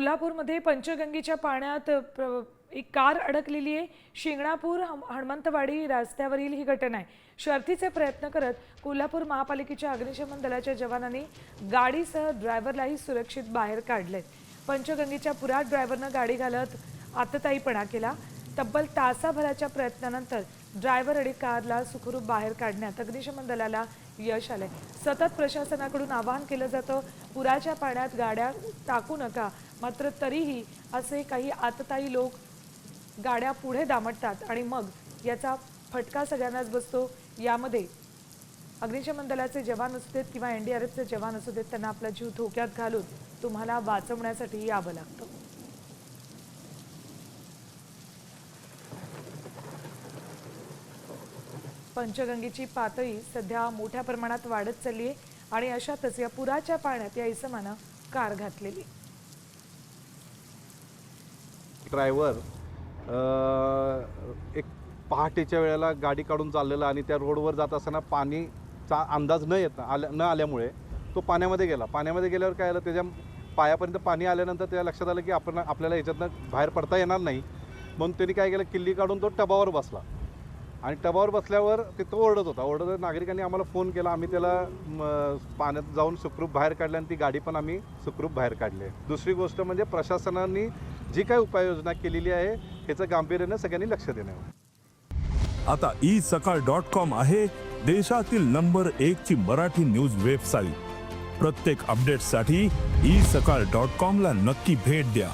कोल्हापूरमध्ये पंचगंगेच्या पाण्यात प्र- एक कार अडकलेली आहे. शिंगणापूर हनुमंतवाडी रस्त्यावरील ही घटना आहे. शर्थीचे प्रयत्न करत कोल्हापूर महापालिकेच्या अग्निशमन दलाच्या जवानांनी गाडीसह ड्रायव्हरलाही सुरक्षित बाहेर काढले पंचगंगेच्या पुरात ड्रायव्हरनं गाडी घालत आतताईपणा केला. तब्बल तासाभराच्या प्रयत्नानंतर ड्रायव्हर आणि कारला सुखरूप बाहेर काढण्यात अग्निशमन दलाला यश आले सतत प्रशासनाकडून आवाहन केलं जातं पुराच्या पाण्यात गाड्या टाकू नका मात्र तरीही असे काही आतताई लोक गाड्या पुढे दामटतात आणि मग याचा फटका सगळ्यांनाच बसतो. यामध्ये अग्निशमन दलाचे जवान असू देत किंवा एन डी आर एफचे जवान असू देत त्यांना आपला जीव धोक्यात घालून तुम्हाला वाचवण्यासाठी यावं लागतं. पंचगंगेची पातळी सध्या मोठ्या प्रमाणात वाढत चालली आहे आणि अशातच या पुराच्या पाण्यात या इसमानं कार घातलेली. ड्रायव्हर एक पहाटेच्या वेळेला गाडी काढून चाललेला आणि त्या रोडवर जात असताना पाणीचा अंदाज न येता आल्या न आल्यामुळे तो पाण्यामध्ये गेला. पाण्यामध्ये गेल्यावर काय आलं त्याच्या पायापर्यंत पाणी आल्यानंतर त्याला लक्षात आलं की आपण आपल्याला याच्यातनं बाहेर पडता येणार नाही. म्हणून त्यांनी काय केलं किल्ली काढून तो टबावर बसला. आणि टबावर बसल्यावर ते तो ओरडत होता. ओरडत नागरिकांनी आम्हाला फोन केला. आम्ही त्याला पाण्यात जाऊन सुखरूप बाहेर काढले आणि ती गाडी पण आम्ही सुखरूप बाहेर काढली. आहे. दुसरी गोष्ट म्हणजे प्रशासनाने जी काही उपाययोजना केलेली आहे ह्याचं गांभीर्यानं सगळ्यांनी लक्ष देणं. आता ई सकाळ डॉट कॉम आहे देशातील नंबर एक ची मराठी न्यूज वेबसाईट. प्रत्येक अपडेटसाठी ई सकाळ डॉट कॉम ला नक्की भेट द्या.